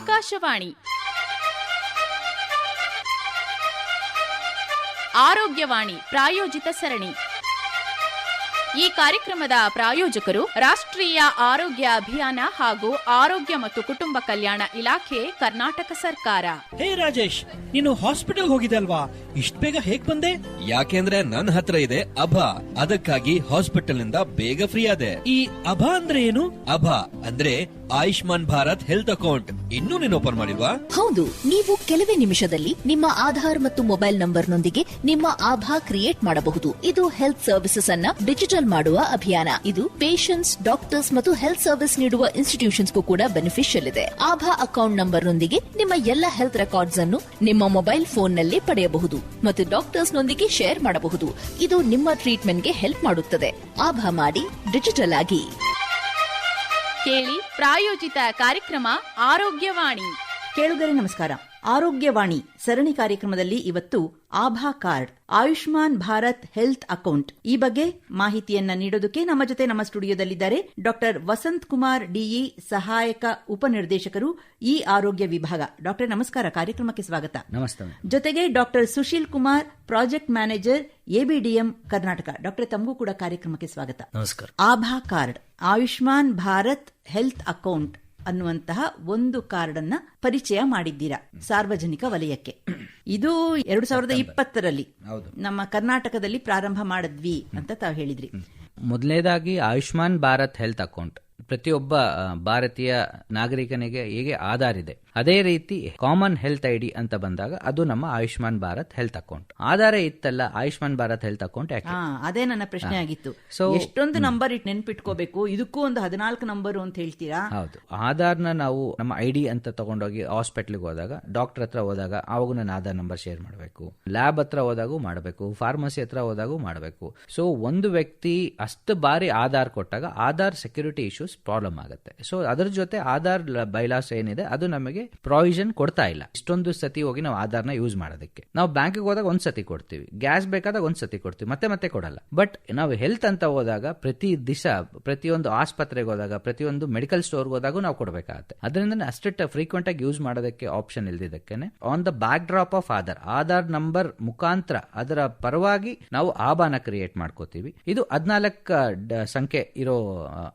ಆಕಾಶವಾಣಿ. ಆರೋಗ್ಯವಾಣಿ ಪ್ರಾಯೋಜಿತ ಸರಣಿ. ಈ ಕಾರ್ಯಕ್ರಮದ ಪ್ರಾಯೋಜಕರು ರಾಷ್ಟ್ರೀಯ ಆರೋಗ್ಯ ಅಭಿಯಾನ ಹಾಗೂ ಆರೋಗ್ಯ ಮತ್ತು ಕುಟುಂಬ ಕಲ್ಯಾಣ ಇಲಾಖೆ ಕರ್ನಾಟಕ ಸರ್ಕಾರ. ಹೇ ರಾಜೇಶ್ ನೀನು ಹಾಸ್ಪಿಟಲ್ ಹೋಗಿದೆ ಅಲ್ವಾ? ಇಷ್ಟ ಬೇಗ ಹೇಗ್ ಬಂದೆ? ಯಾಕೆಂದ್ರೆ ನನ್ನ ಹತ್ರ ಇದೆ ಅಭ. ಅದಕ್ಕಾಗಿ ಹಾಸ್ಪಿಟಲ್ನಿಂದ ಬೇಗ ಫ್ರೀ ಆದೆ. ಈ ಅಭ ಅಂದ್ರೆ ಏನು? ಅಭ ಅಂದ್ರೆ ಆಯುಷ್ಮಾನ್ ಭಾರತ್ ಹೆಲ್ತ್ ಅಕೌಂಟ್. ಇನ್ನೂ ನೀನು ಓಪನ್ ಮಾಡಿಲ್ವಾ? ಹೌದು, ನೀವು ಕೆಲವೇ ನಿಮಿಷದಲ್ಲಿ ನಿಮ್ಮ ಆಧಾರ್ ಮತ್ತು ಮೊಬೈಲ್ ನಂಬರ್ನೊಂದಿಗೆ ನಿಮ್ಮ ಆಭಾ ಕ್ರಿಯೇಟ್ ಮಾಡಬಹುದು. ಇದು ಹೆಲ್ತ್ ಸರ್ವಿಸಸ್ ಅನ್ನ ಡಿಜಿಟಲ್ ಮಾಡುವ ಅಭಿಯಾನ. ಇದು ಪೇಷಂಟ್ಸ್ ಡಾಕ್ಟರ್ಸ್ ಮತ್ತು ಹೆಲ್ತ್ ಸರ್ವಿಸ್ ನೀಡುವ ಇನ್ಸ್ಟಿಟ್ಯೂಷನ್ಸ್ಗೂ ಕೂಡ ಬೆನಿಫಿಷಿಯಲ್ ಇದೆ. ಆಭಾ ಅಕೌಂಟ್ ನಂಬರ್ನೊಂದಿಗೆ ನಿಮ್ಮ ಎಲ್ಲ ಹೆಲ್ತ್ ರೆಕಾರ್ಡ್ಸ್ ಅನ್ನು ನಿಮ್ಮ ಮೊಬೈಲ್ ಫೋನ್ನಲ್ಲಿ ಪಡೆಯಬಹುದು ಮತ್ತು ಡಾಕ್ಟರ್ಸ್ ನೊಂದಿಗೆ ಶೇರ್ ಮಾಡಬಹುದು. ಇದು ನಿಮ್ಮ ಟ್ರೀಟ್ಮೆಂಟ್ಗೆ ಹೆಲ್ಪ್ ಮಾಡುತ್ತದೆ. ಆಭಾ ಮಾಡಿ ಡಿಜಿಟಲ್ ಆಗಿ. ಕೇಳಿ ಪ್ರಾಯೋಜಿತ ಕಾರ್ಯಕ್ರಮ ಆರೋಗ್ಯವಾಣಿ. ಕೇಳುಗರೆ ನಮಸ್ಕಾರ. ಆರೋಗ್ಯವಾಣಿ ಸರಣಿ ಕಾರ್ಯಕ್ರಮದಲ್ಲಿ ಇವತ್ತು Aaba card Ayushman Bharat health account ಈ ಬಗ್ಗೆ ಮಾಹಿತಿಯನ್ನ ನೀಡೋದಕ್ಕೆ ನಮ್ಮ ಜೊತೆ ನಮ್ಮ ಸ್ಟುಡಿಯೋದಲ್ಲಿದ್ದಾರೆ doctor Vasanth Kumar D E ಸಹಾಯಕ ಉಪನಿರ್ದೇಶಕರು ಈ ಆರೋಗ್ಯ ವಿಭಾಗ. ಡಾಕ್ಟರ್ ನಮಸ್ಕಾರ ಕಾರ್ಯಕ್ರಮಕ್ಕೆ ಸ್ವಾಗತ. ನಮಸ್ತೆ ಜೊತೆಗೆ doctor Sushil Kumar project manager ABDM Karnataka. Doctor ತಮಗೂ ಕೂಡ ಕಾರ್ಯಕ್ರಮಕ್ಕೆ ಸ್ವಾಗತ. ನಮಸ್ಕಾರ. Aaba card Ayushman Bharat health account ಅನ್ನುವಂತಹ ಒಂದು ಕಾರ್ಡ್ ಅನ್ನ ಪರಿಚಯ ಮಾಡಿದ್ದೀರಾ ಸಾರ್ವಜನಿಕ ವಲಯಕ್ಕೆ. ಇದು ಎರಡು ಸಾವಿರದ ಇಪ್ಪತ್ತರಲ್ಲಿ ನಮ್ಮ ಕರ್ನಾಟಕದಲ್ಲಿ ಪ್ರಾರಂಭ ಮಾಡಿದ್ವಿ ಅಂತ ತಾವು ಹೇಳಿದ್ರಿ. ಮೊದಲನೇದಾಗಿ ಆಯುಷ್ಮಾನ್ ಭಾರತ್ ಹೆಲ್ತ್ ಅಕೌಂಟ್. ಪ್ರತಿಯೊಬ್ಬ ಭಾರತೀಯ ನಾಗರಿಕನಿಗೆ ಹೇಗೆ ಆಧಾರ್ ಇದೆ? ಅದೇ ರೀತಿ ಕಾಮನ್ ಹೆಲ್ತ್ ಐಡಿ ಅಂತ ಬಂದಾಗ ಅದು ನಮ್ಮ ಆಯುಷ್ಮಾನ್ ಭಾರತ್ ಹೆಲ್ತ್ ಅಕೌಂಟ್ ಆಧಾರ ಇತ್ತಲ್ಲ ಆಯುಷ್ಮಾನ್ ಭಾರತ್ ಹೆಲ್ತ್ ಅಕೌಂಟ್ ಅದೇ ನನ್ನ ಪ್ರಶ್ನೆ ಆಗಿತ್ತು. ಸೊ ಎಷ್ಟೊಂದು ನಂಬರ್ ಇಟ್ ನೆನ್ಪಿಟ್ಕೋಬೇಕು? ಇದಕ್ಕೂ ಒಂದು ಹದಿನಾಲ್ಕು ನಂಬರ್ ಅಂತ ಹೇಳ್ತೀರಾ? ಹೌದು. ಆಧಾರ್ನ ನಾವು ನಮ್ಮ ಐ ಡಿ ಅಂತ ತಗೊಂಡೋಗಿ ಹಾಸ್ಪಿಟ್ಲಿಗೆ ಹೋದಾಗ ಡಾಕ್ಟರ್ ಹತ್ರ ಹೋದಾಗ ಅವಾಗ ನನ್ನ ಆಧಾರ್ ನಂಬರ್ ಶೇರ್ ಮಾಡಬೇಕು. ಲ್ಯಾಬ್ ಹತ್ರ ಹೋದಾಗೂ ಮಾಡಬೇಕು. ಫಾರ್ಮಸಿ ಹತ್ರ ಹೋದಾಗೂ ಮಾಡಬೇಕು. ಸೊ ಒಂದು ವ್ಯಕ್ತಿ ಅಷ್ಟು ಬಾರಿ ಆಧಾರ್ ಕೊಟ್ಟಾಗ ಆಧಾರ್ ಸೆಕ್ಯೂರಿಟಿ ಇಶ್ಯೂಸ್ ಪ್ರಾಬ್ಲಮ್ ಆಗುತ್ತೆ. ಸೊ ಅದರ ಜೊತೆ ಆಧಾರ್ ಬೈಲಾಸ್ ಏನಿದೆ ಅದು ನಮಗೆ ಪ್ರಾವಿಷನ್ ಕೊಡ್ತಾ ಇಲ್ಲ. ಇಷ್ಟೊಂದು ಸತಿ ಹೋಗಿ ನಾವು ಆಧಾರ್ನ ಯೂಸ್ ಮಾಡೋದಕ್ಕೆ. ನಾವು ಬ್ಯಾಂಕಿಗೆ ಹೋದಾಗ ಒಂದ್ ಸತಿ ಕೊಡ್ತೀವಿ. ಗ್ಯಾಸ್ ಬೇಕಾದಾಗ ಒಂದ್ ಸತಿ ಕೊಡ್ತೀವಿ. ಮತ್ತೆ ಮತ್ತೆ ಕೊಡಲ್ಲ. ಬಟ್ ನಾವು ಹೆಲ್ತ್ ಅಂತ ಹೋದಾಗ ಪ್ರತಿ ದಿವಸ ಪ್ರತಿಯೊಂದು ಆಸ್ಪತ್ರೆಗೆ ಹೋದಾಗ, ಪ್ರತಿಯೊಂದು ಮೆಡಿಕಲ್ ಸ್ಟೋರ್ಗೆ ಹೋದಾಗೂ ನಾವು ಕೊಡಬೇಕಾಗತ್ತೆ. ಅದರಿಂದ ಅಷ್ಟೇ ಫ್ರೀಕ್ವೆಂಟ್ ಆಗಿ ಯೂಸ್ ಮಾಡೋದಕ್ಕೆ option ಇಲ್ದಿದ್ದಕ್ಕೆ on the backdrop of Aadhaar Aadhaar number ಮುಖಾಂತರ ಅದರ ಪರವಾಗಿ ನಾವು ಆಬಾನ ಕ್ರಿಯೇಟ್ ಮಾಡ್ಕೋತೀವಿ. ಇದು ಹದ್ನಾಲ್ಕು ಸಂಖ್ಯೆ ಇರೋ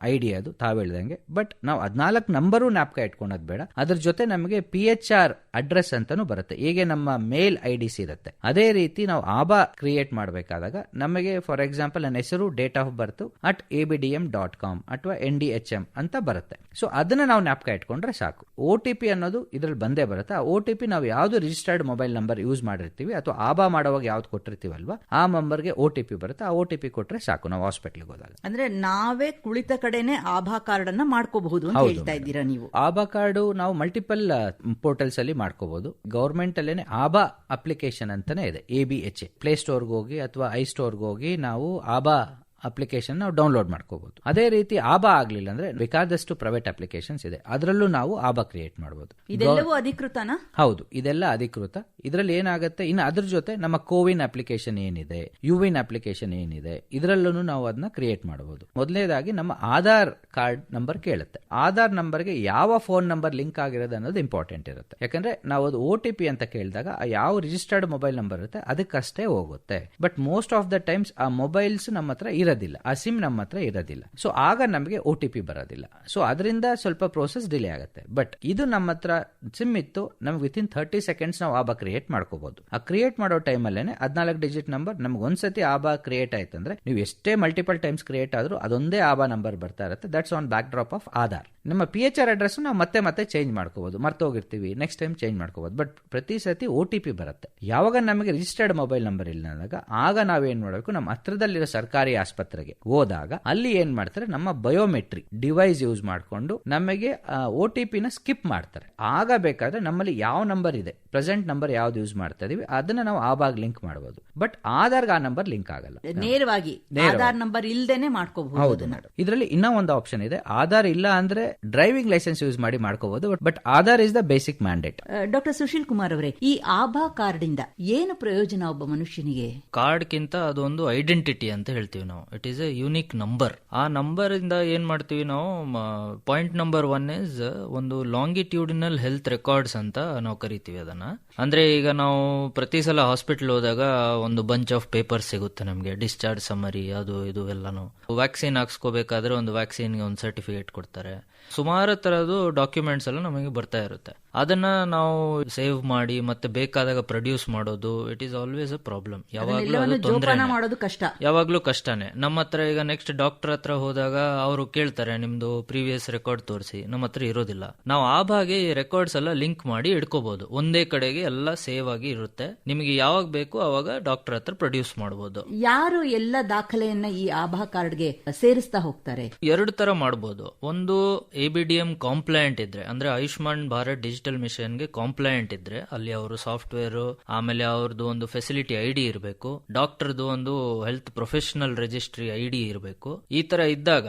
ಐಡಿಯಾ ಅದು. ತಾವು ಹೇಳ್ದಂಗೆ. ಬಟ್ ನಾವು ಹದ್ನಾಲ್ಕು ನಂಬರು ನ್ಯಾಪ್ಕ ಇಟ್ಕೊಳೋದು ಬೇಡ. ಅದ್ರ ಜೊತೆ ನಮಗೆ ಪಿ ಎಚ್ ಆರ್ ಅಡ್ರೆಸ್ ಅಂತಾನು ಬರುತ್ತೆ. ಹೇಗೆ ನಮ್ಮ ಮೇಲ್ ಐ ಡಿಸ್ ಇರುತ್ತೆ ಅದೇ ರೀತಿ ನಾವು ಆಬಾ ಕ್ರಿಯೇಟ್ ಮಾಡಬೇಕಾದಾಗ ನಮಗೆ ಫಾರ್ ಎಕ್ಸಾಂಪಲ್ ನನ್ನ ಹೆಸರು date of birth at A B D M dot com ಅಥವಾ ಎನ್ ಡಿ ಎಚ್ ಎಂ ಅಂತ ಬರುತ್ತೆ. ಸೊ ಅದನ್ನ ನಾವು ನ್ಯಾಪ್ಕ ಇಟ್ಕೊಂಡ್ರೆ ಸಾಕು. ಒ ಟಿ ಪಿ ಅನ್ನೋದು ಇದ್ರಲ್ಲಿ ಬಂದೇ ಬರುತ್ತೆ. ಆ ಒ ಟಿ ಪಿ ನಾವು ಯಾವ್ದು ರಿಜಿಸ್ಟರ್ಡ್ ಮೊಬೈಲ್ ನಂಬರ್ ಯೂಸ್ ಮಾಡಿರ್ತೀವಿ ಅಥವಾ ಆಬಾ ಮಾಡುವಾಗ ಯಾವ್ದು ಕೊಟ್ಟಿರ್ತೀವಲ್ವಾ ಆ ನಂಬರ್ಗೆ ಒ ಟಿ ಪಿ ಬರುತ್ತೆ. ಆ ಒ ಟಿ ಪಿ ಕೊಟ್ರೆ ಸಾಕು ನಾವು ಹಾಸ್ಪಿಟ್ಲಿಗೆ ಹೋದಾಗ. ಅಂದ್ರೆ ನಾವೇ ಕುಳಿತ ಕಡೆನೆ ಆಭಾ ಕಾರ್ಡ್ ಅನ್ನ ಮಾಡ್ಕೋಬಹುದು ಅಂತ ಹೇಳ್ತಾ ಇದ್ದೀರಾ ನೀವು? ಆಭಾ ಕಾರ್ಡ್ ನಾವು ಮಲ್ಟಿಪಲ್ ಪೋರ್ಟಲ್ಸ್ ಅಲ್ಲಿ ಮಾಡ್ಕೋಬಹುದು ಗೌರ್ಮೆಂಟ್ ಅಲ್ಲೇನೆ ಆಬಾ ಅಪ್ಲಿಕೇಶನ್ ಅಂತಾನೆ ಇದೆ A B H A. Play ಸ್ಟೋರ್ಗೆ ಹೋಗಿ ಅಥವಾ ಐ ಸ್ಟೋರ್ಗೆ ಹೋಗಿ ನಾವು ಆಬಾ ಅಪ್ಲಿಕೇಶನ್ ನಾವು ಡೌನ್ಲೋಡ್ ಮಾಡ್ಕೋಬಹುದು ಅದೇ ರೀತಿ ಆಬಾ ಆಗ್ಲಿಲ್ಲ ಅಂದ್ರೆ ಬೇಕಾದಷ್ಟು ಪ್ರೈವೇಟ್ ಅಪ್ಲಿಕೇಶನ್ಸ್ ಇದೆ. ಅದರಲ್ಲೂ ನಾವು ಆಬಾ ಕ್ರಿಯೇಟ್ ಮಾಡಬಹುದು ಇದೆಲ್ಲವೂ ಅಧಿಕೃತನಾ? ಹೌದು ಇದೆಲ್ಲ ಅಧಿಕೃತ. ಇದರಲ್ಲಿ ಏನಾಗುತ್ತೆ ಇನ್ನು ಅದ್ರ ಜೊತೆ ನಮ್ಮ ಕೋವಿನ್ ಅಪ್ಲಿಕೇಶನ್ ಏನಿದೆ ಯುವಿನ್ ಅಪ್ಲಿಕೇಶನ್ ಏನಿದೆ ಇದರಲ್ಲೂ ನಾವು ಅದನ್ನ ಕ್ರಿಯೇಟ್ ಮಾಡಬಹುದು ಮೊದಲನೇದಾಗಿ ನಮ್ಮ ಆಧಾರ್ ಕಾರ್ಡ್ ನಂಬರ್ ಕೇಳುತ್ತೆ. ಆಧಾರ್ ನಂಬರ್ಗೆ ಯಾವ ಫೋನ್ ನಂಬರ್ ಲಿಂಕ್ ಆಗಿರೋದು ಅನ್ನೋದು ಇಂಪಾರ್ಟೆಂಟ್ ಇರುತ್ತೆ. ಯಾಕಂದ್ರೆ ನಾವು ಅದು ಒ ಟಿ ಪಿ ಅಂತ ಕೇಳಿದಾಗ ಯಾವ ರಿಜಿಸ್ಟರ್ಡ್ ಮೊಬೈಲ್ ನಂಬರ್ ಇರುತ್ತೆ ಅದಕ್ಕಷ್ಟೇ ಹೋಗುತ್ತೆ. But most of the times ಆ ಮೊಬೈಲ್ಸ್ ನಮ್ಮ ಹತ್ರ ಇರೋದಿಲ್ಲ. ಆ ಸಿಮ್ ನಮ್ಮ ಹತ್ರ ಇರೋದಿಲ್ಲ. ಸೊ ಆಗ ನಮಗೆ ಒ ಟಿ ಪಿ ಬರೋದಿಲ್ಲ. ಸೊ ಅದರಿಂದ ಸ್ವಲ್ಪ ಪ್ರೋಸೆಸ್ ಡಿಲೇ ಆಗುತ್ತೆ. ಬಟ್ ಇದು ನಮ್ಮ ಹತ್ರ ಸಿಮ್ ಇತ್ತು, ನಮ್ಗೆ ವಿತಿನ್ ಥರ್ಟಿ ಸೆಕೆಂಡ್ಸ್ ನಾವು ಆಬಾ ಕ್ರಿಯೇಟ್ ಮಾಡ್ಕೋಬಹುದು ಆ ಕ್ರಿಯೇಟ್ ಮಾಡೋ ಟೈಮಲ್ಲೇ ಹದಿನಾಲ್ಕು ಡಿಜಿಟ್ ನಂಬರ್ ನಮ್ಗೆ ಒಂದ್ಸತಿ ಆಬಾ ಕ್ರಿಯೇಟ್ ಆಯ್ತಂದ್ರೆ ನೀವು ಎಷ್ಟೇ ಮಲ್ಟಿಪಲ್ ಟೈಮ್ಸ್ ಕ್ರಿಯೇಟ್ ಆದ್ರೂ ಅದೊಂದೇ ಆಬಾ ನಂಬರ್ ಬರ್ತಾ ಇರುತ್ತೆ. That's on back drop of Aadhaar ನಮ್ಮ ಪಿ ಎಚ್ ಆರ್ ಅಡ್ರೆಸ್ ನಾವು ಮತ್ತೆ ಮತ್ತೆ ಚೇಂಜ್ ಮಾಡ್ಕೋಬಹುದು ಮರ್ತೋಗಿರ್ತೀವಿ. ನೆಕ್ಸ್ಟ್ ಟೈಮ್ ಚೇಂಜ್ ಮಾಡ್ಕೋಬಹುದು ಬಟ್ ಪ್ರತಿ ಸತಿ ಒ ಟಿ ಪಿ ಬರುತ್ತೆ. ಯಾವಾಗ ನಮಗೆ ರಿಜಿಸ್ಟರ್ಡ್ ಮೊಬೈಲ್ ನಂಬರ್ ಇಲ್ಲ ಅಂದಾಗ ಆಗ ನಾವೇನ್ ಮಾಡಬೇಕು? ನಮ್ಮ ಹತ್ರದಲ್ಲಿರೋ ಸರ್ಕಾರಿ ಆಸ್ಪತ್ರೆಗೆ ಹೋದಾಗ ಅಲ್ಲಿ ಏನ್ ಮಾಡ್ತಾರೆ? ನಮ್ಮ ಬಯೋಮೆಟ್ರಿಕ್ ಡಿವೈಸ್ ಯೂಸ್ ಮಾಡಿಕೊಂಡು ನಮಗೆ ಒ ಟಿ ಪಿನ ಸ್ಕಿಪ್ ಮಾಡ್ತಾರೆ. ಆಗ ಬೇಕಾದ್ರೆ ನಮ್ಮಲ್ಲಿ ಯಾವ ನಂಬರ್ ಇದೆ? ಪ್ರೆಸೆಂಟ್ ನಂಬರ್ ಯಾವ್ದು ಯೂಸ್ ಮಾಡ್ತಾ ಇದೀವಿ? ಅದನ್ನ ನಾವು ಆವಾಗ ಲಿಂಕ್ ಮಾಡಬಹುದು ಬಟ್ ಆಧಾರ್ ಆ ನಂಬರ್ ಲಿಂಕ್ ಆಗಲ್ಲ. ನೇರವಾಗಿ. ನೇರವಾಗಿ. ಆಧಾರ್ ನಂಬರ್ ಇಲ್ದೇನೆ ಮಾಡ್ಕೋಬಹುದು ಹೌದು ಇದರಲ್ಲಿ ಇನ್ನೂ ಒಂದು ಆಪ್ಷನ್ ಆಪ್ಷನ್ ಇದೆ. ಆಧಾರ್ ಇಲ್ಲ ಅಂದ್ರೆ ಡ್ರೈವಿಂಗ್ ಲೈಸೆನ್ಸ್ ಯೂಸ್ ಮಾಡಿ ಮಾಡ್ಕೋಬಹುದು but Aadhaar is the basic mandate. Doctor Sushil Kumar ಅವರೇ ಈ ಆಭಾ ಕಾರ್ಡ್ ಇಂದ ಏನು ಪ್ರಯೋಜನ ಒಬ್ಬ ಮನುಷ್ಯನಿಗೆ? ಕಾರ್ಡ್ಗಿಂತ ಅದೊಂದು ಐಡೆಂಟಿಟಿ ಅಂತ ಹೇಳ್ತೀವಿ ನಾವು. It is a unique number ಆ ನಂಬರ್ ಇಂದ ಏನ್ ಮಾಡ್ತೀವಿ ನಾವು ಪಾಯಿಂಟ್ ನಂಬರ್ ಒನ್ ಇಸ್ ಒಂದು ಲಾಂಗಿಟ್ಯೂಡಿನಲ್ ಹೆಲ್ತ್ ರೆಕಾರ್ಡ್ಸ್ ಅಂತ ನಾವು ಕರಿತೀವಿ ಅದನ್ನ. ಅಂದ್ರೆ ಈಗ ನಾವು ಪ್ರತಿ ಸಲ ಹಾಸ್ಪಿಟಲ್ ಹೋದಾಗ ಒಂದು ಬಂಚ್ ಆಫ್ ಪೇಪರ್ ಸಿಗುತ್ತೆ ನಮಗೆ. ಡಿಸ್ಚಾರ್ಜ್ ಸಮರಿ ಅದು, ಇದು ಎಲ್ಲಾನು. ವ್ಯಾಕ್ಸಿನ್ ಹಾಕ್ಸ್ಕೋಬೇಕಾದ್ರೆ ಒಂದು ವ್ಯಾಕ್ಸಿನ್ಗೆ ಒಂದು ಸರ್ಟಿಫಿಕೇಟ್ ಕೊಡ್ತಾರೆ. ಸುಮಾರು ತರದ್ದು ಡಾಕ್ಯುಮೆಂಟ್ಸ್ ಎಲ್ಲ ನಮಗೆ ಬರ್ತಾ ಇರುತ್ತೆ. ಅದನ್ನ ನಾವು ಸೇವ್ ಮಾಡಿ ಮತ್ತೆ ಬೇಕಾದಾಗ ಪ್ರೊಡ್ಯೂಸ್ ಮಾಡೋದು it is always a problem ಯಾವಾಗಲೂ ಅದನ್ನೆಲ್ಲವನ್ನು ಅದು ತೊಂದರೆ ಮಾಡೋದು ಕಷ್ಟ. ಯಾವಾಗ್ಲೂ ಕಷ್ಟನೇ. ನಮ್ಮ ಹತ್ರ ಈಗ ನೆಕ್ಸ್ಟ್ ಡಾಕ್ಟರ್ ಹತ್ರ ಹೋದಾಗ ಅವರು ಕೇಳ್ತಾರೆ ನಿಮ್ದು ಪ್ರೀವಿಯಸ್ ರೆಕಾರ್ಡ್ ತೋರಿಸಿ. ನಮ್ಮ ಹತ್ರ ಇರೋದಿಲ್ಲ. ನಾವು ಆ ಭಾಗೆ ಈ ರೆಕಾರ್ಡ್ಸ್ ಎಲ್ಲ ಲಿಂಕ್ ಮಾಡಿ ಇಡ್ಕೋಬಹುದು ಒಂದೇ ಕಡೆಗೆ ಎಲ್ಲ ಸೇವ್ ಆಗಿ ಇರುತ್ತೆ. ನಿಮಗೆ ಯಾವಾಗ ಬೇಕು ಅವಾಗ ಡಾಕ್ಟರ್ ಹತ್ರ ಪ್ರೊಡ್ಯೂಸ್ ಮಾಡಬಹುದು ಯಾರು ಎಲ್ಲ ದಾಖಲೆಯನ್ನ ಈ ಆಭಾ ಕಾರ್ಡ್ಗೆ ಸೇರಿಸ್ತಾ ಹೋಗ್ತಾರೆ? ಎರಡು ತರ ಮಾಡಬಹುದು ಒಂದು A B D M compliant ಇದ್ರೆ, ಅಂದ್ರೆ ಆಯುಷ್ಮಾನ್ ಭಾರತ್ ಡಿಜಿಟಲ್ ಮಿಷನ್ಗೆ ಕಾಂಪ್ಲಯಂಟ್ ಇದ್ರೆ, ಅಲ್ಲಿ ಅವರು ಸಾಫ್ಟ್ವೇರ್ ಆಮೇಲೆ ಅವ್ರದ್ದು ಒಂದು ಫೆಸಿಲಿಟಿ ಐ ಡಿ ಇರಬೇಕು ಡಾಕ್ಟರ್ದು ಒಂದು health professional registry I D ಇರಬೇಕು. ಈ ತರ ಇದ್ದಾಗ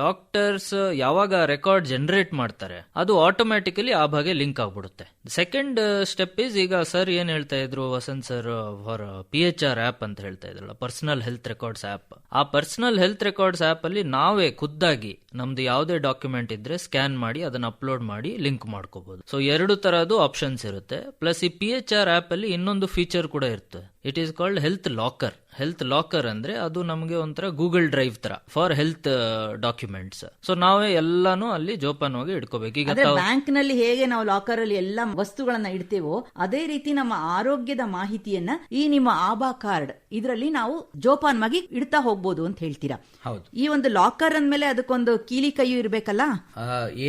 ಡಾಕ್ಟರ್ಸ್ ಯಾವಾಗ ರೆಕಾರ್ಡ್ ಜನರೇಟ್ ಮಾಡ್ತಾರೆ, ಅದು ಆಟೋಮ್ಯಾಟಿಕಲಿ ಆ ಭಾಗೆ ಲಿಂಕ್ ಆಗ್ಬಿಡುತ್ತೆ. ಸೆಕೆಂಡ್ ಸ್ಟೆಪ್ ಇಸ್ ಈಗ ಸರ್ ಏನ್ ಹೇಳ್ತಾ ಇದ್ರು, Vasanth sir for P H R app ಅಂತ ಹೇಳ್ತಾ ಇದ್ರಲ್ಲ ಪರ್ಸನಲ್ ಹೆಲ್ತ್ ರೆಕಾರ್ಡ್ಸ್ ಆಪ್ ಆ ಪರ್ಸನಲ್ ಹೆಲ್ತ್ ರೆಕಾರ್ಡ್ಸ್ ಆಪ್ ಅಲ್ಲಿ ನಾವೇ ಖುದ್ದಾಗಿ ನಮ್ದು ಯಾವುದೇ ಡಾಕ್ಯುಮೆಂಟ್ ಇದ್ರೆ ಸ್ಕ್ಯಾನ್ ಮಾಡಿ ಅದನ್ನ ಅಪ್ಲೋಡ್ ಮಾಡಿ ಲಿಂಕ್ ಮಾಡ್ಕೋಬಹುದು ಸೊ ಎರಡು ತರದ್ದು ಆಪ್ಷನ್ಸ್ ಇರುತ್ತೆ. ಪ್ಲಸ್ ಈ ಪಿ ಎಚ್ ಆರ್ ಆಪ್ ಅಲ್ಲಿ ಇನ್ನೊಂದು ಫೀಚರ್ ಕೂಡ ಇರುತ್ತೆ. It is called health locker health locker ಅಂದ್ರೆ ಅದು ನಮಗೆ ಒಂಥರ ಗೂಗಲ್ ಡ್ರೈವ್ ತರ ಫಾರ್ ಹೆಲ್ತ್ ಡಾಕ್ಯುಮೆಂಟ್ಸ್. ಸೊ ನಾವೇ ಎಲ್ಲಾನು ಅಲ್ಲಿ ಜೋಪಾನವಾಗಿ ಇಟ್ಕೋಬೇಕು ಈಗ ಬ್ಯಾಂಕ್ನಲ್ಲಿ ಹೇಗೆ ನಾವು ಲಾಕರ್ ಅಲ್ಲಿ ಎಲ್ಲ ವಸ್ತುಗಳನ್ನ ಇಡ್ತೇವೋ ಅದೇ ರೀತಿ ನಮ್ಮ ಆರೋಗ್ಯದ ಮಾಹಿತಿಯನ್ನ ಈ ನಿಮ್ಮ ಆಭಾ ಕಾರ್ಡ್ ಇದರಲ್ಲಿ ನಾವು ಜೋಪಾನವಾಗಿ ಇಡ್ತಾ ಹೋಗ್ಬೋದು ಅಂತ ಹೇಳ್ತೀರಾ? ಹೌದು. ಈ ಒಂದು ಲಾಕರ್ ಅಂದ್ಮೇಲೆ ಅದಕ್ಕೊಂದು ಕೀಲಿ ಕೈಯು ಇರ್ಬೇಕಲ್ಲ?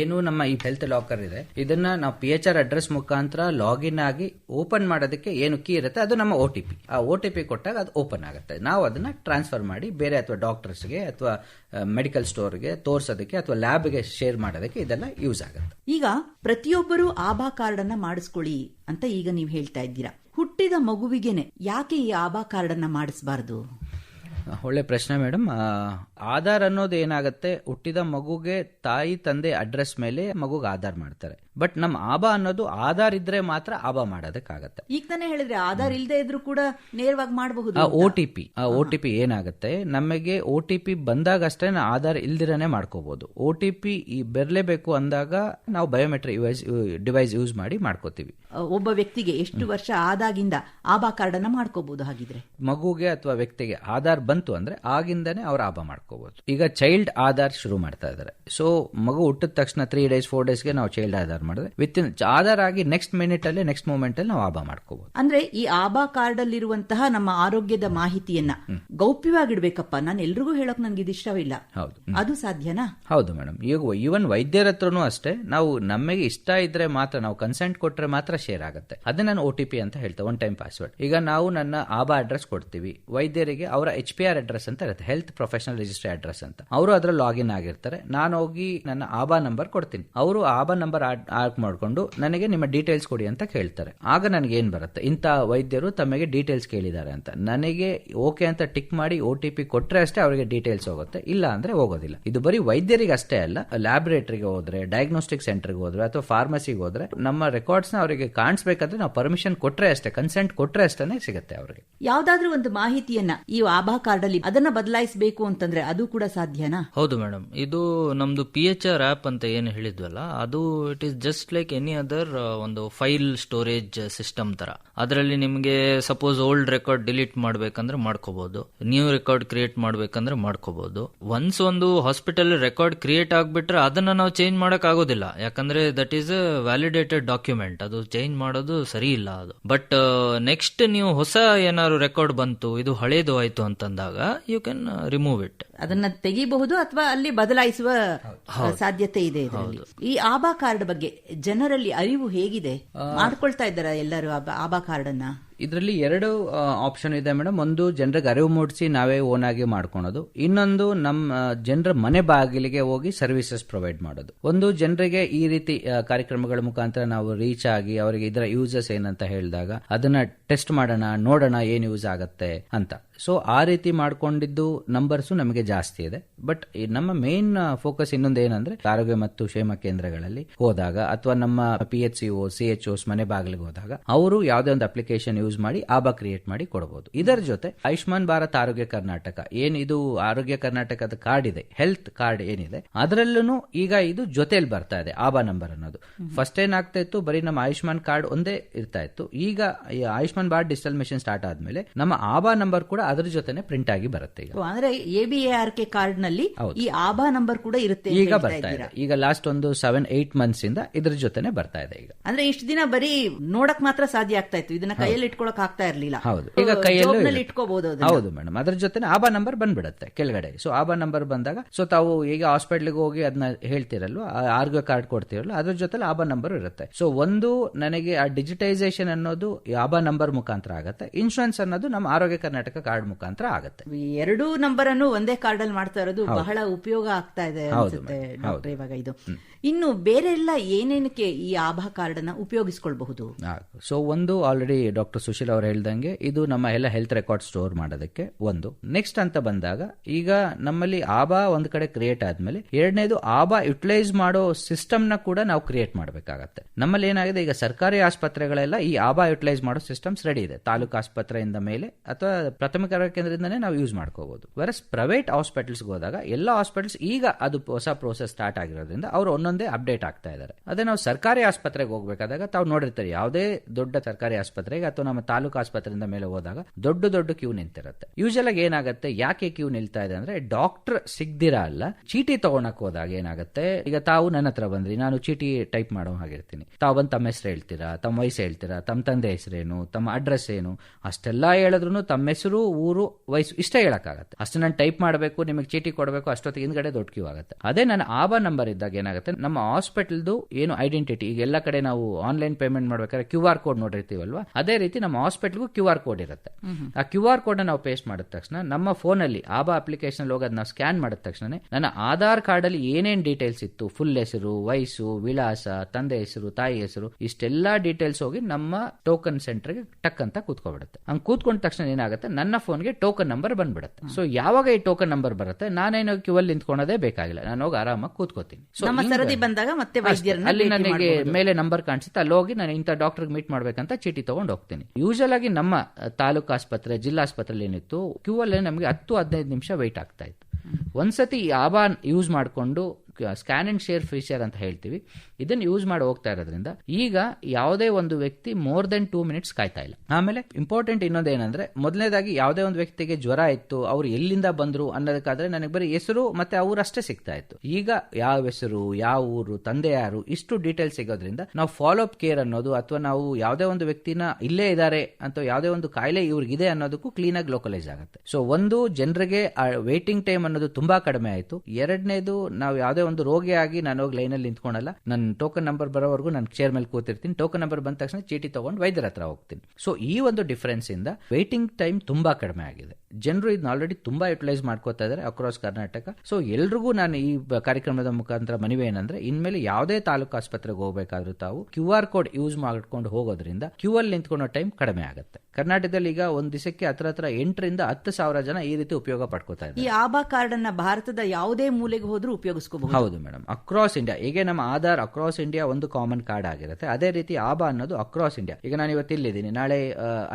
ಏನು ನಮ್ಮ ಈ ಹೆಲ್ತ್ ಲಾಕರ್ ಇದೆ ಇದನ್ನ ನಾವು ಪಿ ಎಚ್ ಆರ್ ಅಡ್ರೆಸ್ ಮುಖಾಂತರ ಲಾಗಿನ್ ಆಗಿ ಓಪನ್ ಮಾಡೋದಕ್ಕೆ ಏನು ಕೀ ಇರುತ್ತೆ ಅದು ನಮ್ಮ ಓ ಟಿ ಪಿ. ಆ ಓ ಟಿ ಪಿ ಕೊಟ್ಟಾಗ ಅದು ಓಪನ್ ಆಗುತ್ತೆ ನಾವು ಅದನ್ನ ಟ್ರಾನ್ಸ್ಫರ್ ಮಾಡಿ ಬೇರೆ ಅಥವಾ ಡಾಕ್ಟರ್ಸ್ಗೆ ಅಥವಾ ಮೆಡಿಕಲ್ ಸ್ಟೋರ್ಗೆ ತೋರ್ಸೋದಕ್ಕೆ ಅಥವಾ ಲ್ಯಾಬ್ಗೆ ಶೇರ್ ಮಾಡೋದಕ್ಕೆ ಇದೆಲ್ಲ ಯೂಸ್ ಆಗುತ್ತೆ. ಈಗ ಪ್ರತಿಯೊಬ್ಬರು ಆಭಾ ಕಾರ್ಡ್ ಅನ್ನ ಮಾಡಿಸ್ಕೊಳ್ಳಿ ಅಂತ ಈಗ ನೀವು ಹೇಳ್ತಾ ಇದ್ದೀರಾ. ಹುಟ್ಟಿದ ಮಗುವಿಗೆನೆ ಯಾಕೆ ಈ ಆಭಾ ಕಾರ್ಡ್ ಅನ್ನ ಮಾಡಿಸಬಾರದು? ಒಳ್ಳೆ ಪ್ರಶ್ನೆ ಮೇಡಮ್. ಆಧಾರ್ ಅನ್ನೋದು ಏನಾಗುತ್ತೆ? ಹುಟ್ಟಿದ ಮಗುಗೆ ತಾಯಿ ತಂದೆ ಅಡ್ರೆಸ್ ಮೇಲೆ ಮಗುಗೆ ಆಧಾರ್ ಮಾಡ್ತಾರೆ. ಬಟ್ ನಮ್ ಆಬಾ ಅನ್ನೋದು ಆಧಾರ್ ಇದ್ರೆ ಮಾತ್ರ ಆಬಾ ಮಾಡೋದಕ್ಕಾಗತ್ತೆ. ಈಗ ತಾನೇ ಹೇಳಿದ್ರೆ ಆಧಾರ್ ಇಲ್ಲದೆ ಇದ್ರೂ ಕೂಡ ನೇರವಾಗಿ ಮಾಡಬಹುದು ಆ ಓಟಿಪಿ ಟಿ ಪಿ ಆ ಓಟಿಪಿ ಟಿ ಪಿ ಏನಾಗುತ್ತೆ? ನಮಗೆ ಓಟಿಪಿ ಟಿ ಪಿ ಬಂದಾಗ ಅಷ್ಟೇ ಆಧಾರ್ ಇಲ್ದಿರನೆ ಮಾಡ್ಕೋಬಹುದು ಓ ಟಿ ಪಿ ಬರಲೇಬೇಕು ಅಂದಾಗ ನಾವು ಬಯೋಮೆಟ್ರಿಕ್ ಡಿವೈಸ್ ಯೂಸ್ ಮಾಡಿ ಮಾಡ್ಕೋತೀವಿ. ಒಬ್ಬ ವ್ಯಕ್ತಿಗೆ ಎಷ್ಟು ವರ್ಷ ಆದಾಗಿಂದ ಆಬಾ ಕಾರ್ಡ್ ಅನ್ನ ಮಾಡ್ಕೋಬಹುದು ಹಾಗಿದ್ರೆ? ಮಗುಗೆ ಅಥವಾ ವ್ಯಕ್ತಿಗೆ ಆಧಾರ್ ಬಂತು ಅಂದ್ರೆ ಆಗಿಂದನೇ ಅವ್ರ ಆಬಾ ಮಾಡ್ಕೋಬಹುದು ಈಗ ಚೈಲ್ಡ್ ಆಧಾರ್ ಶುರು ಮಾಡ್ತಾ ಇದ್ದಾರೆ. ಸೊ ಮಗು ಹುಟ್ಟಿದ ತಕ್ಷಣ ತ್ರೀ ಡೇಸ್ ಫೋರ್ ಡೇಸ್ಗೆ ನಾವು ಚೈಲ್ಡ್ ಆಧಾರ್ ಮಾಡಿದ್ರೆ ವಿತ್ ಇನ್ ಆಧಾರ್ ಆಗಿ ನೆಕ್ಸ್ಟ್ ಮಿನಿಟ್ ಅಲ್ಲಿ ನೆಕ್ಸ್ಟ್ ಮೂಮೆಂಟ್ ಅಲ್ಲಿ ನಾವು ಆಬಾ ಮಾಡ್ಕೋಬಹುದು ಅಂದ್ರೆ ಈ ಆಭಾ ಕಾರ್ಡ್ ಅಲ್ಲಿರುವಂತಹ ನಮ್ಮ ಆರೋಗ್ಯದ ಮಾಹಿತಿಯನ್ನ ಗೌಪ್ಯವಾಗಿಡ್ಬೇಕಪ್ಪ. ನಾನು ಎಲ್ರಿಗೂ ಹೇಳಕ್ ನನ್ಗೆ ಇದು ಇಷ್ಟವಿಲ್ಲ. ಹೌದು. ಅದು ಸಾಧ್ಯನಾ? ಹೌದು ಮೇಡಮ್. ಈಗ ಈವನ್ ವೈದ್ಯರ ಹತ್ರನೂ ಅಷ್ಟೇ ನಾವು ನಮಗೆ ಇಷ್ಟ ಇದ್ರೆ ಮಾತ್ರ ನಾವು ಕನ್ಸೆಂಟ್ ಕೊಟ್ರೆ ಮಾತ್ರ ಶೇರ್ ಆಗುತ್ತೆ. ಅದೇ ನಾನು ಒ ಟಿ ಪಿ ಅಂತ ಹೇಳ್ತೇವೆ ಒನ್ ಟೈಮ್ ಪಾಸ್ವರ್ಡ್ ಈಗ ನಾವು ನನ್ನ ಆಬಾ ಅಡ್ರೆಸ್ ಕೊಡ್ತೀವಿ. ವೈದ್ಯರಿಗೆ ಅವರ ಎಚ್ ಪಿ ಆರ್ ಅಡ್ರೆಸ್ ಅಂತ ಇರುತ್ತೆ ಹೆಲ್ತ್ ಪ್ರೊಫೆಷನಲ್ ರಿಜಿಸ್ಟ್ರಿ ಅಡ್ರೆಸ್ ಅಂತ. ಅವರು ಅದರ ಲಾಗಿನ್ ಆಗಿರ್ತಾರೆ. ನಾನು ಹೋಗಿ ನನ್ನ ಆಬಾ ನಂಬರ್ ಕೊಡ್ತೀನಿ. ಅವರು ಆಬಾ ನಂಬರ್ ಆಡ್ ಮಾಡಿಕೊಂಡು ನನಗೆ ನಿಮ್ಮ ಡೀಟೇಲ್ಸ್ ಕೊಡಿ ಅಂತ ಕೇಳ್ತಾರೆ. ಆಗ ನನಗೆ ಏನು ಬರುತ್ತೆ? ಇಂಥ ವೈದ್ಯರು ತಮಗೆ ಡೀಟೇಲ್ಸ್ ಕೇಳಿದ್ದಾರೆ ಅಂತ. ನನಗೆ ಓಕೆ ಅಂತ ಟಿಕ್ ಮಾಡಿ ಒ ಟಿ ಪಿ ಕೊಟ್ರೆ ಅಷ್ಟೇ ಅವರಿಗೆ ಡೀಟೇಲ್ಸ್ ಹೋಗುತ್ತೆ. ಇಲ್ಲ ಅಂದ್ರೆ ಹೋಗೋದಿಲ್ಲ. ಇದು ಬರೀ ವೈದ್ಯರಿಗೆ ಅಷ್ಟೇ ಅಲ್ಲ. ಲ್ಯಾಬೊರೇಟರಿಗೆ ಹೋದ್ರೆ ಡಯಾಗ್ನೋಸ್ಟಿಕ್ ಸೆಂಟರ್ಗೆ ಹೋದ್ರೆ, ಅಥವಾ ಫಾರ್ಮಸಿಗೆ ಹೋದ್ರೆ ನಮ್ಮ ರೆಕಾರ್ಡ್ಸ್ನ ಅವರಿಗೆ ಕಾಣಿಸ್ಬೇಕಂದ್ರೆ ನಾವು ಪರ್ಮಿಷನ್ ಕೊಟ್ಟರೆ ಅಷ್ಟೇ ಕನ್ಸೆಂಟ್ ಕೊಟ್ಟರೆ ಅಷ್ಟೇ ಸಿಗುತ್ತೆ ಅವರಿಗೆ. ಯಾವ್ದಾದ್ರೂ ಒಂದು ಮಾಹಿತಿಯನ್ನ ಈ ಆಭಾ ಕಾರ್ಡ್ ಅಲ್ಲಿ ಅದನ್ನ ಬದಲಾಯಿಸಬೇಕು ಅಂತಂದ್ರೆ ಅದು ಕೂಡ ಸಾಧ್ಯನಾ? ಹೌದು ಮೇಡಮ್. ಇದು ನಮ್ದು ಪಿ ಎಚ್ ಆರ್ ಆಪ್ ಅಂತ ಏನು ಹೇಳಿದ್ವಲ್ಲ, ಅದು it is just like any other ಒಂದು ಫೈಲ್ ಸ್ಟೋರೇಜ್ ಸಿಸ್ಟಮ್ ತರ. ಅದರಲ್ಲಿ ನಿಮಗೆ ಸಪೋಸ್ ಓಲ್ಡ್ ರೆಕಾರ್ಡ್ ಡಿಲೀಟ್ ಮಾಡ್ಬೇಕಂದ್ರೆ ಮಾಡ್ಕೋಬಹುದು ನ್ಯೂ ರೆಕಾರ್ಡ್ ಕ್ರಿಯೇಟ್ ಮಾಡ್ಬೇಕಂದ್ರೆ ಮಾಡ್ಕೋಬಹುದು ಒನ್ಸ್ ಒಂದು ಹಾಸ್ಪಿಟಲ್ ರೆಕಾರ್ಡ್ ಕ್ರಿಯೇಟ್ ಆಗ್ಬಿಟ್ರೆ ಅದನ್ನ ನಾವು ಚೇಂಜ್ ಮಾಡಕ್ ಆಗೋದಿಲ್ಲ. ಯಾಕಂದ್ರೆ ದಟ್ ಈಸ್ ವ್ಯಾಲಿಡೇಟೆಡ್ ಡಾಕ್ಯುಮೆಂಟ್ ಅದು ಚೇಂಜ್ ಮಾಡೋದು ಸರಿ ಇಲ್ಲ ಅದು. ಬಟ್ ನೆಕ್ಸ್ಟ್ ನೀವು ಹೊಸ ಏನಾದ್ರು ರೆಕಾರ್ಡ್ ಬಂತು, ಇದು ಹಳೇದು ಆಯ್ತು ಅಂತಂದಾಗ ಯು ಕ್ಯಾನ್ ರಿಮೂವ್ ಇಟ್ ಅದನ್ನ ತೆಗಿಬಹುದು ಅಥವಾ ಅಲ್ಲಿ ಬದಲಾಯಿಸುವ ಸಾಧ್ಯತೆ ಇದೆ ಇದರಲ್ಲಿ. ಈ ಆಭಾ ಕಾರ್ಡ್ ಬಗ್ಗೆ ಜನರಲ್ಲಿ ಅರಿವು ಹೇಗಿದೆ? ಮಾಡ್ಕೊಳ್ತಾ ಇದ್ದಾರೆ ಎಲ್ಲರೂ ಆಭಾ ಕಾರ್ಡ್ ಅನ್ನ ಇದರಲ್ಲಿ ಎರಡು ಆಪ್ಷನ್ ಇದೆ ಮೇಡಮ್. ಒಂದು ಜನರಿಗೆ ಅರಿವು ಮೂಡಿಸಿ ನಾವೇ ಓನ್ ಆಗಿ ಮಾಡ್ಕೊಳೋದು. ಇನ್ನೊಂದು ನಮ್ಮ ಜನರ ಮನೆ ಬಾಗಿಲಿಗೆ ಹೋಗಿ ಸರ್ವಿಸಸ್ ಪ್ರೊವೈಡ್ ಮಾಡೋದು. ಒಂದು ಜನರಿಗೆ ಈ ರೀತಿ ಕಾರ್ಯಕ್ರಮಗಳ ಮುಖಾಂತರ ನಾವು ರೀಚ್ ಆಗಿ ಅವರಿಗೆ ಇದರ ಯೂಸಸ್ ಏನಂತ ಹೇಳಿದಾಗ ಅದನ್ನ ಟೆಸ್ಟ್ ಮಾಡೋಣ ನೋಡೋಣ ಏನ್ ಯೂಸ್ ಆಗತ್ತೆ ಅಂತ. ಸೊ ಆ ರೀತಿ ಮಾಡ್ಕೊಂಡಿದ್ದು ನಂಬರ್ಸು ನಮಗೆ ಜಾಸ್ತಿ ಇದೆ. ಬಟ್ ನಮ್ಮ ಮೇನ್ ಫೋಕಸ್ ಇನ್ನೊಂದು ಏನಂದ್ರೆ ಆರೋಗ್ಯ ಮತ್ತು ಕ್ಷೇಮ ಕೇಂದ್ರಗಳಲ್ಲಿ ಹೋದಾಗ ಅಥವಾ ನಮ್ಮ P H C O C H Os ಮನೆ ಬಾಗಿಲಿಗೆ ಹೋದಾಗ ಅವರು ಯಾವುದೇ ಒಂದು ಅಪ್ಲಿಕೇಶನ್ ಯೂಸ್ ಮಾಡಿ ಆಬಾ ಕ್ರಿಯೇಟ್ ಮಾಡಿ ಕೊಡಬಹುದು ಇದರ ಜೊತೆ ಆಯುಷ್ಮಾನ್ ಭಾರತ್ ಆರೋಗ್ಯ ಕರ್ನಾಟಕ ಏನ್ ಇದು ಆರೋಗ್ಯ ಕರ್ನಾಟಕದ ಕಾರ್ಡ್ ಇದೆ ಹೆಲ್ತ್ ಕಾರ್ಡ್ ಏನಿದೆ ಅದರಲ್ಲೂ ಈಗ ಇದು ಜೊತೆಯಲ್ಲಿ ಬರ್ತಾ ಇದೆ ಆಬಾ ನಂಬರ್ ಅನ್ನೋದು. ಫಸ್ಟ್ ಏನಾಗ್ತಾ ಇತ್ತು ಬರೀ ನಮ್ಮ ಆಯುಷ್ಮಾನ್ ಕಾರ್ಡ್ ಒಂದೇ ಇರ್ತಾ ಇತ್ತು. ಈಗ Ayushman Bharat digital mission start ಆದ್ಮೇಲೆ ನಮ್ಮ ಆಬಾ ನಂಬರ್ ಕೂಡ ಅದ್ರ ಜೊತೆನೆ ಪ್ರಿಂಟ್ ಆಗಿ ಬರುತ್ತೆ ಈಗ. ಅಂದ್ರೆ ಎ ಬಿ ಆರ್ ಕೆ ಕಾರ್ಡ್ನಲ್ಲಿ ಈ ಆಭಾ ನಂಬರ್ ಕೂಡ ಇರುತ್ತೆ ಈಗ ಬರ್ತಾ ಇದೆ. ಈಗ ಲಾಸ್ಟ್ ಒಂದು ಸೆವೆನ್ ಏಟ್ ಮಂತ್ಸ್ ಇಂದ ಇದ್ರ ಜೊತೆನೆ ಬರ್ತಾ ಇದೆ ಈಗ. ಅಂದ್ರೆ ಇಷ್ಟು ದಿನ ಬರೀ ನೋಡಕ್ ಮಾತ್ರ ಸಾಧ್ಯ ಆಗ್ತಾ ಇತ್ತು. ಇದನ್ನ ಕೈಯಲ್ಲಿ ಇಟ್ಕೊಳಕ್ ಆಗ್ತಾ ಇರ್ಲಿಲ್ಲ. ಹೌದು. ಈಗ ಕೈಯಲ್ಲಿ ಇಟ್ಕೋಬಹುದು. ಹೌದು ಮೇಡಮ್ ಅದ್ರ ಜೊತೆ ಆಬಾ ನಂಬರ್ ಬಂದ್ಬಿಡುತ್ತೆ ಕೆಳಗಡೆ. ಸೊ ಆಬಾ ನಂಬರ್ ಬಂದಾಗ ಸೊ ತಾವು ಈಗ ಹಾಸ್ಪಿಟ್ಲಿಗೆ ಹೋಗಿ ಅದನ್ನ ಹೇಳ್ತಿರಲ್ವ? ಆ ಆರೋಗ್ಯ ಕಾರ್ಡ್ ಕೊಡ್ತಿರಲ್ವ? ಅದ್ರ ಜೊತೆ ಆಬಾ ನಂಬರ್ ಇರುತ್ತೆ. ಸೊ ಒಂದು ನನಗೆ ಆ ಡಿಜಿಟೈಸೇಷನ್ ಅನ್ನೋದು ಆಬಾ ನಂಬರ್ ಮುಖಾಂತರ ಆಗುತ್ತೆ. ಇನ್ಶೂರೆನ್ಸ್ ಅನ್ನೋದು ನಮ್ಮ ಆರೋಗ್ಯ ಕರ್ನಾಟಕ ಕಾರ್ಡ್ ಮುಖಾಂತರ ಆಗುತ್ತೆ. ಎರಡು ನಂಬರ್ ಅನ್ನು ಒಂದೇ ಕಾರ್ಡ್ ಅಲ್ಲಿ ಮಾಡ್ತಾ ಇರೋದು ಬಹಳ ಉಪಯೋಗ ಆಗ್ತಾ ಇದೆ ಅನ್ಸುತ್ತೆ ಇವಾಗ ಇದು. ಇನ್ನು ಬೇರೆ ಎಲ್ಲ ಏನೇನಕ್ಕೆ ಈ ಆಭಾ ಕಾರ್ಡ್ ಅನ್ನ ಉಪಯೋಗಿಸ್ಕೊಳ್ಬಹುದು ಸೊ ಒಂದು ಆಲ್ರೆಡಿ ಡಾಕ್ಟರ್ ಸುಶೀಲ್ ಅವರು ಹೇಳ್ದಂಗೆ ಇದು ನಮ್ಮ ಎಲ್ಲ ಹೆಲ್ತ್ ರೆಕಾರ್ಡ್ ಸ್ಟೋರ್ ಮಾಡೋದಕ್ಕೆ ಒಂದು. ನೆಕ್ಸ್ಟ್ ಅಂತ ಬಂದಾಗ, ಈಗ ನಮ್ಮಲ್ಲಿ ಆಭಾ ಒಂದ್ ಕಡೆ ಕ್ರಿಯೇಟ್ ಆದ್ಮೇಲೆ ಎರಡನೇದು ಆಭಾ ಯುಟಿಲೈಸ್ ಮಾಡೋ ಸಿಸ್ಟಮ್ನ ಕೂಡ ನಾವು ಕ್ರಿಯೇಟ್ ಮಾಡಬೇಕಾಗತ್ತೆ. ನಮ್ಮಲ್ಲಿ ಏನಾಗಿದೆ, ಈಗ ಸರ್ಕಾರಿ ಆಸ್ಪತ್ರೆಗಳೆಲ್ಲ ಈ ಆಭಾ ಯುಟಿಲೈಸ್ ಮಾಡೋ ಸಿಸ್ಟಮ್ಸ್ ರೆಡಿ ಇದೆ. ತಾಲೂಕು ಆಸ್ಪತ್ರೆಯಿಂದ ಮೇಲೆ ಅಥವಾ ಪ್ರಾಥಮಿಕ ಆರೋಗ್ಯ ಕೇಂದ್ರದಿಂದನೇ ನಾವು ಯೂಸ್ ಮಾಡ್ಕೋಬಹುದು ವರಸ್ ಪ್ರೈವೇಟ್ ಹಾಸ್ಪಿಟಲ್ಸ್ ಹೋದಾಗ, ಎಲ್ಲ ಹಾಸ್ಪಿಟಲ್ಸ್ ಈಗ ಅದು ಹೊಸ ಪ್ರೋಸೆಸ್ ಸ್ಟಾರ್ಟ್ ಆಗಿರೋದ್ರಿಂದ ಅವರು ಒಂದೊಂದೇ ಅಪ್ಡೇಟ್ ಆಗ್ತಾ ಇದ್ದಾರೆ. ಅದೇ ನಾವು ಸರ್ಕಾರಿ ಆಸ್ಪತ್ರೆಗೆ ಹೋಗ್ಬೇಕಾದಾಗ ತಾವು ನೋಡಿರ್ತಾರೆ, ಯಾವುದೇ ದೊಡ್ಡ ಸರ್ಕಾರಿ ಆಸ್ಪತ್ರೆಗೆ ಅಥವಾ ನಮ್ಮ ತಾಲೂಕು ಆಸ್ಪತ್ರೆಯಿಂದ ಮೇಲೆ ಹೋದಾಗ ದೊಡ್ಡ ದೊಡ್ಡ ಕ್ಯೂ ನಿಂತಿರುತ್ತೆ. ಯೂಶಲ್ ಆಗಿ ಏನಾಗುತ್ತೆ, ಯಾಕೆ ಕ್ಯೂ ನಿಲ್ತಾ ಇದೆ ಅಂದ್ರೆ ಡಾಕ್ಟರ್ ಸಿಗ್ದಿರಾ ಅಲ್ಲ, ಚೀಟಿ ತಗೊಳಕ್ ಹೋದಾಗ ಏನಾಗುತ್ತೆ, ಈಗ ತಾವು ನನ್ನ ಹತ್ರ ಬಂದ್ರಿ, ನಾನು ಚೀಟಿ ಟೈಪ್ ಮಾಡೋ ಹಾಗಿರ್ತೀನಿ. ತಾವು ಬಂದು ತಮ್ಮ ಹೆಸರು ಹೇಳ್ತೀರಾ, ತಮ್ಮ ವಯಸ್ಸು ಹೇಳ್ತೀರಾ, ತಮ್ಮ ತಂದೆ ಹೆಸರೇನು ತಮ್ಮ ಅಡ್ರೆಸ್ ಏನು, ಅಷ್ಟೆಲ್ಲ ಹೇಳಿದ್ರು ತಮ್ಮ ಹೆಸರು, ಊರು, ವಯಸ್ಸು ಇಷ್ಟೇ ಹೇಳಕ್ಕಾಗತ್ತೆ. ಅಷ್ಟು ನಾನು ಟೈಪ್ ಮಾಡಬೇಕು, ನಿಮಗೆ ಚೀಟಿ ಕೊಡಬೇಕು, ಅಷ್ಟೊತ್ತಿಗೆ ಹಿಂದ್ಗಡೆ ದೊಡ್ಡ ಕ್ಯೂ ಆಗುತ್ತೆ. ಅದೇ ನನ್ನ ಆಬಾ ನಂಬರ್ ಇದ್ದಾಗ ಏನಾಗುತ್ತೆ ನಮ್ಮ ಹಾಸ್ಪಿಟಲ್ದು ಏನು ಐಡೆಂಟಿಟಿ? ಈಗ ಎಲ್ಲ ಕಡೆ ನಾವು ಆನ್ಲೈನ್ ಪೇಮೆಂಟ್ ಮಾಡ್ಬೇಕಾದ್ರೆ ಕ್ಯೂ ಆರ್ ಕೋಡ್ ನೋಡಿರ್ತೀವಲ್ವಾ? ಅದೇ ರೀತಿ ನಮ್ಮ ಹಾಸ್ಪಿಟಲ್ಗೂ ಕ್ಯೂ ಆರ್ ಕೋಡ್ ಇರುತ್ತೆ. ಆ ಕ್ಯೂ ಆರ್ ಕೋಡ್ ನಾವು ಪೇಸ್ಟ್ ಮಾಡಿದ ತಕ್ಷಣ ನಮ್ಮ ಫೋನಲ್ಲಿ ಆಬಾ ಅಪ್ಲಿಕೇಶನ್ ಹೋಗಿ ಅದನ್ನ ಸ್ಕ್ಯಾನ್ ಮಾಡಿದ ತಕ್ಷಣ ನನ್ನ ಆಧಾರ್ ಕಾರ್ಡ್ ಅಲ್ಲಿ ಏನೇನ್ ಡೀಟೇಲ್ಸ್ ಇತ್ತು? ಫುಲ್ ಹೆಸರು ವಯಸ್ಸು ವಿಳಾಸ ತಂದೆ ಹೆಸರು ತಾಯಿ ಹೆಸರು ಇಷ್ಟೆಲ್ಲಾ ಡೀಟೇಲ್ಸ್ ಹೋಗಿ ನಮ್ಮ ಟೋಕನ್ ಸೆಂಟರ್ಗೆ ಟಕ್ ಅಂತ ಕೂತ್ಕೊಬಿಡುತ್ತೆ. ಹಂಗ್ ಕೂತ್ಕೊಂಡ ತಕ್ಷಣ ಏನಾಗುತ್ತೆ? ನನ್ನ ಫೋನ್ಗೆ ಟೋಕನ್ ನಂಬರ್ ಬಂದ್ಬಿಡುತ್ತೆ. ಸೊ ಯಾವಾಗ ಈ ಟೋಕನ್ ನಂಬರ್ ಬರುತ್ತೆ? ನಾನೇನು ಕ್ಯೂ ಅಲ್ಲಿ ನಿಂತ್ಕೊಳೋದೇ ಬೇಕಾಗಿಲ್ಲ. ನಾನು ಹೋಗಿ ಆರಾಮಾಗಿ ಕೂತ್ಕೋತೀನಿ. ಸರದಿ ಬಂದಾಗ ಮತ್ತೆ. ವೈದ್ಯರನ್ನ ಅಲ್ಲಿ ನನಗೆ ಮೇಲೆ ನಂಬರ್ ಕಾಣಿಸುತ್ತೆ. ಅಲ್ಲಿ ಹೋಗಿ ನಾನು ಇಂಥ ಡಾಕ್ಟರ್ ಮೀಟ್ ಮಾಡ್ಬೇಕಂತ ಚೀಟಿ ತಗೊಂಡು ಹೋಗ್ತೀನಿ. ಯೂಶಲ್ ಆಗಿ ನಮ್ಮ ತಾಲೂಕು ಆಸ್ಪತ್ರೆ ಜಿಲ್ಲಾ ಆಸ್ಪತ್ರೆಯಲ್ಲಿ ಏನಿತ್ತು ಕ್ಯೂ ಅಲ್ಲಿ ನಮಗೆ ಹತ್ತು ಹದಿನೈದು ನಿಮಿಷ ವೆಯ್ಟ್ ಆಗ್ತಾ ಇತ್ತು. ಒಂದ್ಸತಿ ಈ ಆಬಾ ಯೂಸ್ ಮಾಡಿಕೊಂಡು ಸ್ಕ್ಯಾನ್ ಅಂಡ್ ಶೇರ್ ಫೀಚರ್ ಅಂತ ಹೇಳ್ತೀವಿ. ಇದನ್ನ ಯೂಸ್ ಮಾಡಿ ಹೋಗ್ತಾ ಇರೋದ್ರಿಂದ ಈಗ ಯಾವುದೇ ಒಂದು ವ್ಯಕ್ತಿ ಮೋರ್ ದೆನ್ ಟೂ ಮಿನಿಟ್ಸ್ ಕಾಯ್ತಾ ಇಲ್ಲ. ಆಮೇಲೆ ಇಂಪಾರ್ಟೆಂಟ್ ಇನ್ನೊಂದು ಏನಂದ್ರೆ ಮೊದಲನೇದಾಗಿ ಯಾವುದೇ ಒಂದು ವ್ಯಕ್ತಿಗೆ ಜ್ವರ ಇತ್ತು, ಅವ್ರು ಎಲ್ಲಿಂದ ಬಂದ್ರು ಅನ್ನೋದಕ್ಕಾದ್ರೆ ನನಗೆ ಬರೀ ಹೆಸರು ಮತ್ತೆ ಊರಷ್ಟೇ ಸಿಗ್ತಾ ಇತ್ತು. ಈಗ ಯಾವ ಹೆಸರು, ಯಾವ ಊರು, ತಂದೆ ಯಾರು, ಇಷ್ಟು ಡೀಟೇಲ್ಸ್ ಸಿಗೋದ್ರಿಂದ ನಾವು ಫಾಲೋ ಅಪ್ ಕೇರ್ ಅನ್ನೋದು ಅಥವಾ ನಾವು ಯಾವುದೇ ಒಂದು ವ್ಯಕ್ತಿನ ಇಲ್ಲೇ ಇದ್ದಾರೆ ಅಂತ ಯಾವುದೇ ಒಂದು ಕಾಯಿಲೆ ಇವ್ರಿಗಿದೆ ಅನ್ನೋದಕ್ಕೂ ಕ್ಲೀನ್ ಆಗಿ ಲೋಕಲೈಸ್ ಆಗುತ್ತೆ. ಸೊ ಒಂದು ಜನರಿಗೆ ವೇಟಿಂಗ್ ಟೈಮ್ ಅನ್ನೋದು ತುಂಬಾ ಕಡಿಮೆ ಆಯ್ತು. ಎರಡನೇದು, ನಾವು ಯಾವುದೇ ಒಂದು ರೋಗಿಯಾಗಿ ನಾನು ಹೋಗಿ ಲೈನಲ್ಲಿ ನಿಂತ್ಕೊಳಲ್ಲ ನನ್ನ ಟೋಕನ್ ನಂಬರ್ ಬರೋವರೆಗೂ ನಾನು ಚೇರ್ ಮೇಲೆ ಕೂತಿರ್ತೀನಿ. ಟೋಕನ್ ನಂಬರ್ ಬಂದ ತಕ್ಷಣ ಚೀಟಿ ತಗೊಂಡು ವೈದ್ಯರ ಹತ್ರ ಹೋಗ್ತೀನಿ. ಸೊ ಈ ಒಂದು ಡಿಫರೆನ್ಸ್ ಇಂದ ವೈಟಿಂಗ್ ಟೈಮ್ ತುಂಬಾ ಕಡಿಮೆ ಆಗಿದೆ. ಜನರು ಇದನ್ನ ಆಲ್ರೆಡಿ ತುಂಬಾ ಯುಟಿಲೈಸ್ ಮಾಡ್ಕೋತಾ ಇದ್ದಾರೆ ಅಕ್ರಾಸ್ ಕರ್ನಾಟಕ. ಸೊ ಎಲ್ರಿಗೂ ನಾನು ಈ ಕಾರ್ಯಕ್ರಮದ ಮುಖಾಂತರ ಮನವಿ ಏನಂದ್ರೆ, ಇನ್ಮೇಲೆ ಯಾವುದೇ ತಾಲೂಕು ಆಸ್ಪತ್ರೆಗೆ ಹೋಗಬೇಕಾದ್ರೂ ತಾವು ಕ್ಯೂ ಆರ್ ಕೋಡ್ ಯೂಸ್ ಮಾಡ್ಕೊಂಡು ಹೋಗೋದ್ರಿಂದ ಕ್ಯೂ ಅಲ್ಲಿ ನಿಂತ್ಕೊಳ್ಳೋ ಟೈಮ್ ಕಡಿಮೆ ಆಗುತ್ತೆ. ಕರ್ನಾಟಕದಲ್ಲಿ ಈಗ ಒಂದ್ ದಿವಸಕ್ಕೆ ಹತ್ರ ಹತ್ರ ಎಂಟರಿಂದ ಹತ್ತು ಸಾವಿರ ಜನ ಈ ರೀತಿ ಉಪಯೋಗ ಪಡ್ಕೋತಾ ಇದ್ದಾರೆ. ಈ ಆಭಾ ಕಾರ್ಡ್ ಅನ್ನ ಭಾರತದ ಯಾವುದೇ ಮೂಲೆಗೆ ಹೋದ್ರೂ ಉಪಯೋಗಿಸ್ಕೋಬಹುದು. ಹೌದು ಮೇಡಮ್. ಅಕ್ರಾಸ್ ಇಂಡಿಯಾ ಈಗ ನಮ್ಮ ಆಧಾರ್ ಅಕ್ರಾಸ್ ಇಂಡಿಯಾ ಒಂದು ಕಾಮನ್ ಕಾರ್ಡ್ ಆಗಿರುತ್ತೆ. ಅದೇ ರೀತಿ ಆಭಾ ಅನ್ನೋದು ಅಕ್ರಾಸ್ ಇಂಡಿಯಾ ಈಗ ನಾನು ಇವತ್ತು ಇಲ್ಲಿದ್ದೀನಿ. ನಾಳೆ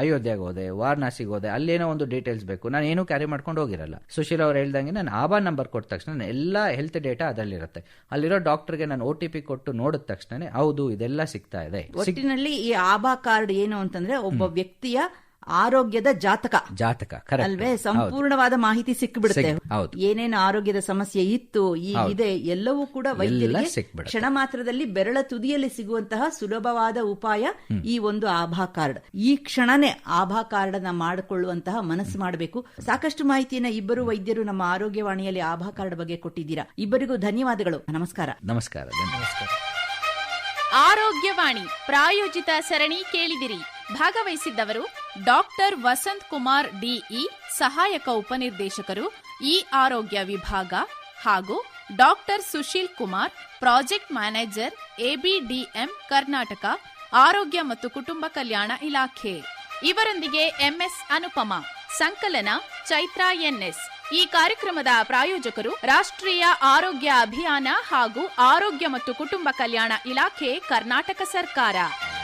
ಅಯೋಧ್ಯೆಗೆ ಹೋದೆ ವಾರಣಾಸಿಗೆ ಹೋದೆ ಅಲ್ಲೇನೋ ಒಂದು ಡೀಟೇಲ್ಸ್ ಬೇಕು. ನಾನು ಏನೂ ಕ್ಯಾರಿ ಮಾಡ್ಕೊಂಡು ಹೋಗಿರಲ್ಲ. ಸುಶೀಲ್ ಅವ್ರು ಹೇಳ್ದಂಗೆ ನಾನು ಆಭಾ ನಂಬರ್ ಕೊಟ್ಟ ತಕ್ಷಣ ಎಲ್ಲ ಹೆಲ್ತ್ ಡೇಟಾ ಅದರಲ್ಲಿರುತ್ತೆ. ಅಲ್ಲಿರೋ ಡಾಕ್ಟರ್ಗೆ ನಾನು ಒ ಟಿ ಪಿ ಕೊಟ್ಟು ನೋಡಿದ ತಕ್ಷಣ ಹೌದು ಇದೆಲ್ಲ ಸಿಗ್ತಾ ಇದೆ. ಒಟ್ಟಿನಲ್ಲಿ ಈ ಆಭಾ ಕಾರ್ಡ್ ಏನು ಅಂತಂದ್ರೆ ಒಬ್ಬ ವ್ಯಕ್ತಿಯ ಆರೋಗ್ಯದ ಜಾತಕ. ಜಾತಕ ಅಲ್ವೇ? ಸಂಪೂರ್ಣವಾದ ಮಾಹಿತಿ ಸಿಕ್ಬಿಡುತ್ತೆ. ಸಿಕ್- ಏನೇನು ಆರೋಗ್ಯದ ಸಮಸ್ಯೆ ಇತ್ತು ಈಗಿದೆ ಎಲ್ಲವೂ ಕೂಡ ವೈದ್ಯರಿಗೆ ಕ್ಷಣ ಮಾತ್ರದಲ್ಲಿ ಬೆರಳ ತುದಿಯಲ್ಲಿ ಸಿಗುವಂತಹ ಸುಲಭವಾದ ಉಪಾಯ ಈ ಒಂದು ಆಭಾ ಕಾರ್ಡ್. ಈ ಕ್ಷಣನೇ ಆಭಾ ಕಾರ್ಡ್ನ ಮಾಡಿಕೊಳ್ಳುವಂತಹ ಮನಸ್ಸು ಮಾಡಬೇಕು. ಸಾಕಷ್ಟು ಮಾಹಿತಿಯನ್ನ ಇಬ್ಬರು ವೈದ್ಯರು ನಮ್ಮ ಆರೋಗ್ಯವಾಣಿಯಲ್ಲಿ ಆಭಾ ಕಾರ್ಡ್ ಬಗ್ಗೆ ಕೊಟ್ಟಿದ್ದೀರಾ. ಇಬ್ಬರಿಗೂ ಧನ್ಯವಾದಗಳು. ನಮಸ್ಕಾರ. ನಮಸ್ಕಾರ ಧನ್ಯವಾದ ಆರೋಗ್ಯವಾಣಿ ಪ್ರಾಯೋಜಿತ ಸರಣಿ ಕೇಳಿದಿರಿ. ಭಾಗವಹಿಸಿದ್ದವರು doctor Vasanth Kumar D E ಸಹಾಯಕ ಉಪನಿರ್ದೇಶಕರು ಇ ಆರೋಗ್ಯ ವಿಭಾಗ ಹಾಗೂ doctor Sushil Kumar, project manager ABDM Karnataka ಆರೋಗ್ಯ ಮತ್ತು ಕುಟುಂಬ ಕಲ್ಯಾಣ ಇಲಾಖೆ. ಇವರೊಂದಿಗೆ ಎಂಎಸ್ ಅನುಪಮ, ಸಂಕಲನ, ಚೈತ್ರಾ ಎನ್ಎಸ್ ಈ ಕಾರ್ಯಕ್ರಮದ ಪ್ರಾಯೋಜಕರು ರಾಷ್ಟ್ರೀಯ ಆರೋಗ್ಯ ಅಭಿಯಾನ ಹಾಗೂ ಆರೋಗ್ಯ ಮತ್ತು ಕುಟುಂಬ ಕಲ್ಯಾಣ ಇಲಾಖೆ, ಕರ್ನಾಟಕ ಸರ್ಕಾರ.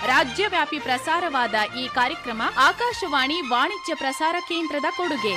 ರಾಜ್ಯವ್ಯಾಪಿ ಪ್ರಸಾರವಾದ ಈ ಕಾರ್ಯಕ್ರಮ ಆಕಾಶವಾಣಿ ವಾಣಿಜ್ಯ ಪ್ರಸಾರ ಕೇಂದ್ರದ ಕೊಡುಗೆ.